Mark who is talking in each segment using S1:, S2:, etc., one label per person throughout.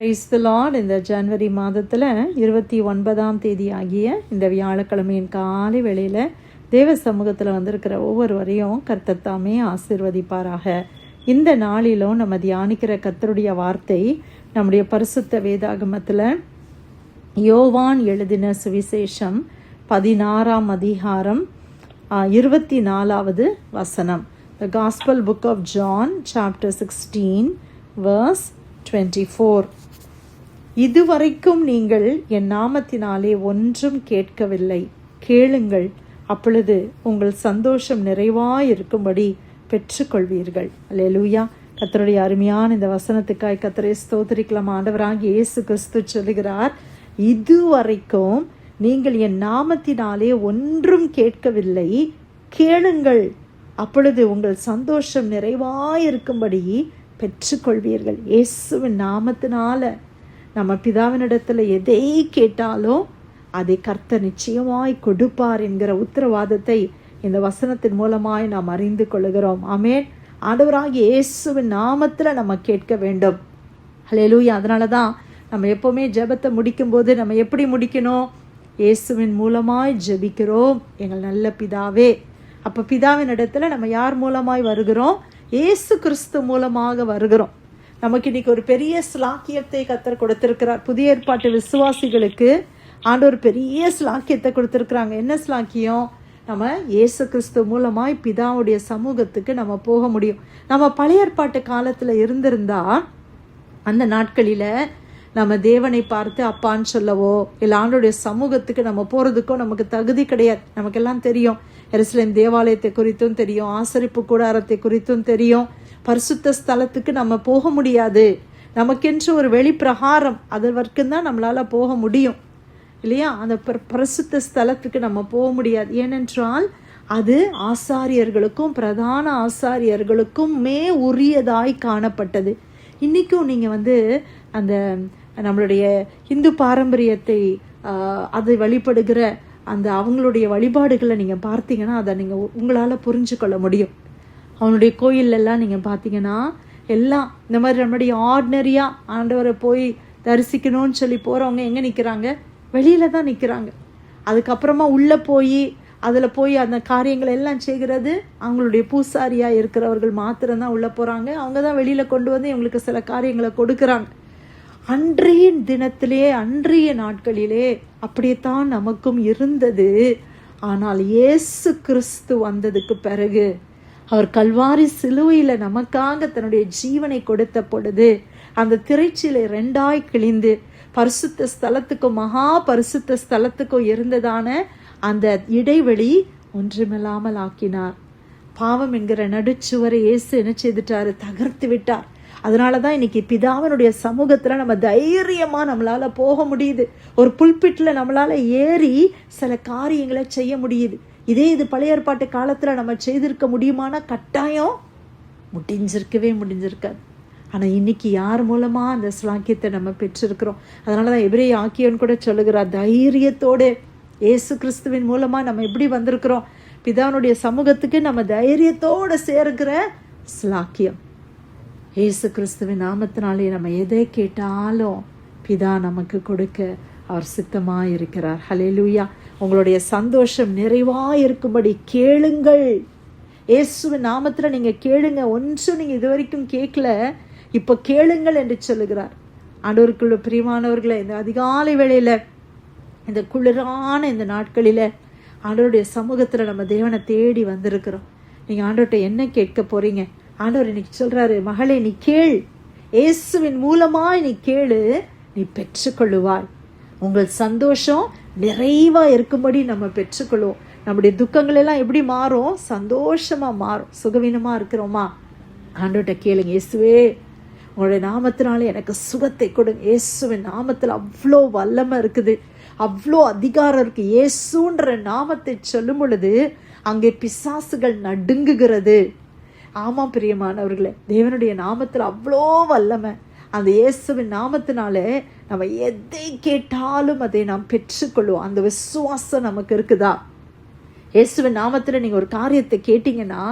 S1: Praise the Lord இந்த ஜனவரி மாதத்தில் இருபத்தி ஒன்பதாம் தேதி ஆகிய இந்த வியாழக்கிழமையின் காலை வேளையில் தேவ சமூகத்தில் வந்திருக்கிற ஒவ்வொருவரையும் கர்த்தர் தாமே ஆசிர்வதிப்பாராக. இந்த நாளிலும் நம்ம தியானிக்கிற கர்த்தருடைய வார்த்தை நம்முடைய பரிசுத்த வேதாகமத்தில் யோவான் எழுதின சுவிசேஷம் பதினாறாம் அதிகாரம் இருபத்தி நாலாவது வசனம். The gospel book of John chapter sixteen verse twenty four இதுவரைக்கும் நீங்கள் என் நாமத்தினாலே ஒன்றும் கேட்கவில்லை. கேளுங்கள். அப்பொழுது உங்கள் சந்தோஷம் நிறைவாயிருக்கும்படி பெற்றுக்கொள்வீர்கள். அல்லேலூயா. கத்தருடைய அருமையான இந்த வசனத்துக்காய் கத்தரை ஸ்தோத்திரிக்கலாம். ஆண்டவராக இயேசு கிறிஸ்து சொல்லுகிறார் இதுவரைக்கும் நீங்கள் என் நாமத்தினாலே ஒன்றும் கேட்கவில்லை. கேளுங்கள். அப்பொழுது உங்கள் சந்தோஷம் நிறைவாயிருக்கும்படி பெற்றுக்கொள்வீர்கள். இயேசுவின் நாமத்தினால நம்ம பிதாவினிடத்தில் எதை கேட்டாலும் அதை கர்த்த நிச்சயமாய் கொடுப்பார் என்கிற உத்தரவாதத்தை இந்த வசனத்தின் மூலமாய் நாம் அறிந்து கொள்கிறோம். ஆமேன். ஆண்டவராகிய இயேசுவின் நாமத்தில் நம்ம கேட்க வேண்டும். ஹலேலூயா அதனால தான் நம்ம எப்போவுமே ஜெபத்தை முடிக்கும்போது நம்ம எப்படி முடிக்கணும்? இயேசுவின் மூலமாய் ஜெபிக்கிறோம். எங்கள் நல்ல பிதாவே அப்போ பிதாவின் இடத்துல நம்ம யார் மூலமாய் வருகிறோம்? இயேசு கிறிஸ்து மூலமாக வருகிறோம். நமக்கு இன்னைக்கு ஒரு பெரிய ஸ்லாக்கியத்தை கத்தர் கொடுத்திருக்கிறார். புதிய ஏற்பாட்டு விசுவாசிகளுக்கு ஆண்டவர் பெரிய ஸ்லாக்கியத்தை கொடுத்துருக்குறாங்க. என்ன ஸ்லாக்கியம் நம்ம இயேசு கிறிஸ்து மூலமாய் பிதாவுடைய சமூகத்துக்கு நம்ம போக முடியும். நம்ம பழைய ஏற்பாட்டு காலத்தில் இருந்திருந்தா அந்த நாட்களில் நம்ம தேவனை பார்த்து அப்பான்னு சொல்லவோ இல்லை ஆண்டோடைய சமூகத்துக்கு நம்ம போகிறதுக்கோ நமக்கு தகுதி கிடையாது. நமக்கெல்லாம் தெரியும். எருசலேம் தேவாலயத்தை குறித்தும் தெரியும். ஆசரிப்பு கூடாரத்தை குறித்தும் தெரியும். பரிசுத்த ஸ்தலத்துக்கு நம்ம போக முடியாது. நமக்கென்று ஒரு வெளிப்பிரகாரம் அது வரைக்கும் தான் நம்மளால் போக முடியும். இல்லையா? அந்த பரிசுத்த ஸ்தலத்துக்கு நம்ம போக முடியாது. ஏனென்றால் அது ஆசாரியர்களுக்கும் பிரதான ஆசாரியர்களுக்குமே உரியதாய் காணப்பட்டது. இன்றைக்கும் நீங்கள் வந்து அந்த நம்மளுடைய இந்து பாரம்பரியத்தை அதை வழிபடுகிற அந்த அவங்களுடைய வழிபாடுகளை நீங்கள் பார்த்தீங்கன்னா அதை நீங்கள் உங்களால் புரிஞ்சு கொள்ள முடியும். அவனுடைய கோயிலெல்லாம் நீங்கள் பார்த்தீங்கன்னா எல்லாம் இந்த மாதிரி நம்மளுடைய ஆர்டினரியாக ஆண்டவரை போய் தரிசிக்கணும்னு சொல்லி போகிறவங்க எங்கே நிற்கிறாங்க வெளியில் தான் நிற்கிறாங்க அதுக்கப்புறமா உள்ளே போய் அதில் போய் அந்த காரியங்களை எல்லாம் செய்கிறது அவங்களுடைய பூசாரியாக இருக்கிறவர்கள் மாத்திரம்தான் உள்ளே போகிறாங்க அவங்க தான் வெளியில் கொண்டு வந்து இவங்களுக்கு சில காரியங்களை கொடுக்குறாங்க. அன்றைய தினத்திலே அன்றைய நாட்களிலே அப்படித்தான் நமக்கும் இருந்தது. ஆனால் இயேசு கிறிஸ்து வந்ததுக்கு பிறகு அவர் கல்வாரி சிலுவையில் நமக்காக தன்னுடைய ஜீவனை கொடுத்த பொழுது அந்த திரைச்சிலை ரெண்டாய் கிழிந்து பரிசுத்த ஸ்தலத்துக்கும் மகா பரிசுத்த ஸ்தலத்துக்கும் இருந்ததான அந்த இடைவெளி ஒன்றுமில்லாமல் ஆக்கினார். பாவம் என்கிற நடுச்சுவரை இயேசு என்ன செய்துட்டாரு? தகர்த்து விட்டார். அதனால தான் இன்னைக்கு பிதாவனுடைய சமூகத்தில் நம்ம தைரியமாக நம்மளால் போக முடியுது. ஒரு புல்பிட்டில் நம்மளால் ஏறி சில காரியங்களை செய்ய முடியுது. இதே இது பழைய ஏற்பாட்டு காலத்தில் நம்ம செய்திருக்க முடியுமானா கட்டாயம் முடிஞ்சிருக்கவே முடிஞ்சிருக்காது. ஆனால் இன்னைக்கு யார் மூலமாக அந்த ஸ்லாக்கியத்தை நம்ம பெற்றிருக்கிறோம்? அதனால தான் எவரே ஆக்கியோன்னு கூட சொல்லுகிறார் தைரியத்தோடு ஏசு கிறிஸ்துவின் மூலமாக நம்ம எப்படி வந்திருக்கிறோம்? பிதானுடைய சமூகத்துக்கு நம்ம தைரியத்தோடு சேர்க்கிற ஸ்லாக்கியம் ஏசு கிறிஸ்துவின் நாமத்தினாலே நம்ம எதை கேட்டாலும் பிதா நமக்கு கொடுக்க அவர் சித்தமாக இருக்கிறார் ஹலே லூயா உங்களுடைய சந்தோஷம் நிறைவாக இருக்கும்படி கேளுங்கள். இயேசுவின் நாமத்தில் நீங்கள் கேளுங்க. ஒன்றும் நீங்கள் இது வரைக்கும் கேட்கல. இப்போ கேளுங்கள் என்று சொல்லுகிறார். ஆண்டவருக்குள்ள பிரியமானவர்களை இந்த அதிகாலை வேளையில் இந்த குளிரான இந்த நாட்களில் ஆண்டவருடைய சமூகத்தில் நம்ம தேவனை தேடி வந்திருக்கிறோம். நீங்கள் ஆண்டவர்கிட்ட என்ன கேட்க போகிறீங்க ஆண்டவர் இன்னைக்கு சொல்கிறாரு மகளே நீ கேள். இயேசுவின் மூலமாக நீ கேளு. நீ பெற்றுக்கொள்ளுவாய். உங்கள் சந்தோஷம் நிறைவாக இருக்கும்படி நம்ம பெற்றுக்கொள்வோம். நம்முடைய துக்கங்கள் எல்லாம் எப்படி மாறும்? சந்தோஷமாக மாறும். சுகவீனமாக இருக்கிறோமா? ஆண்டோட்ட கேளுங்க இயேசுவே உங்களுடைய நாமத்தினால எனக்கு சுகத்தை கொடுங்க. இயேசுவின் நாமத்தில் அவ்வளோ வல்லமை இருக்குது. அவ்வளோ அதிகாரம் இருக்குது இயேசுன்ற நாமத்தை சொல்லும் பொழுது அங்கே பிசாசுகள் நடுங்குகிறது. ஆமாம் பிரியமானவர்களே தேவனுடைய நாமத்தில் அவ்வளோ வல்லமை. அந்த இயேசுவின் நாமத்தினாலே நம்ம எதை கேட்டாலும் அதை நாம் பெற்றுக்கொள்வோம். அந்த விசுவாசம் நமக்கு இருக்குதா? இயேசுவின் நாமத்தில் நீங்கள் ஒரு காரியத்தை கேட்டிங்கன்னா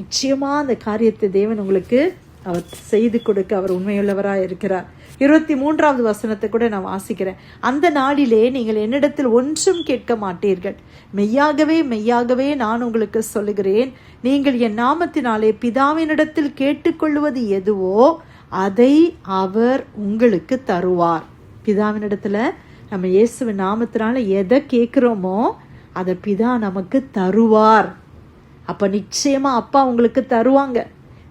S1: நிச்சயமாக அந்த காரியத்தை தேவன் உங்களுக்கு அவர் செய்து கொடுக்க அவர் உண்மையுள்ளவராக இருக்கிறார். இருபத்தி மூன்றாவது வசனத்தை கூட நான் வாசிக்கிறேன். அந்த நாளிலே நீங்கள் என்னிடத்தில் ஒன்றும் கேட்க மாட்டீர்கள். மெய்யாகவே மெய்யாகவே நான் உங்களுக்கு சொல்லுகிறேன். நீங்கள் என் நாமத்தினாலே பிதாவினிடத்தில் கேட்டுக்கொள்வது எதுவோ அதை அவர் உங்களுக்கு தருவார். பிதாவினிடத்தில் நம்ம இயேசுவின் நாமத்தினால எதை கேட்குறோமோ அதை பிதா நமக்கு தருவார். அப்போ நிச்சயமாக அப்பா உங்களுக்கு தருவாங்க.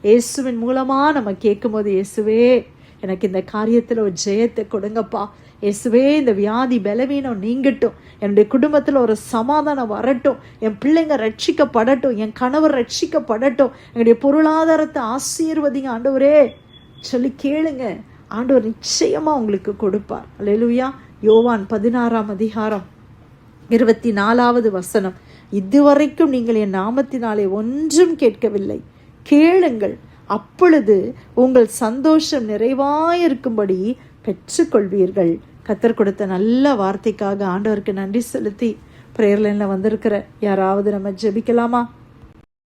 S1: இயேசுவின் மூலமாக நம்ம கேட்கும்போது இயேசுவே எனக்கு இந்த காரியத்தில் ஒரு ஜெயத்தை கொடுங்கப்பா. இயேசுவே இந்த வியாதி பலவீனம் நீங்கட்டும். என்னுடைய குடும்பத்தில் ஒரு சமாதானம் வரட்டும். என் பிள்ளைங்க ரட்சிக்கப்படட்டும். என் கணவர் ரட்சிக்கப்படட்டும். என்னுடைய பொருளாதாரத்தை ஆசீர்வதிங்க ஆண்டவரே. சொல்லி கேளுங்க. ஆண்டவர் நிச்சயமா உங்களுக்கு கொடுப்பார். அல்லேலூயா யோவான் பதினாறாம் அதிகாரம் இருபத்தி நாலாவது வசனம். இதுவரைக்கும் நீங்கள் என் நாமத்தினாலே ஒன்றும் கேட்கவில்லை. கேளுங்கள். அப்பொழுது உங்கள் சந்தோஷம் நிறைவாயிருக்கும்படி பெற்றுக்கொள்வீர்கள் கத்தர் கொடுத்த நல்ல வார்த்தைக்காக ஆண்டவருக்கு நன்றி செலுத்தி ப்ரேயர்லைனில் வந்திருக்கிற யாராவது நம்ம ஜெபிக்கலாமா?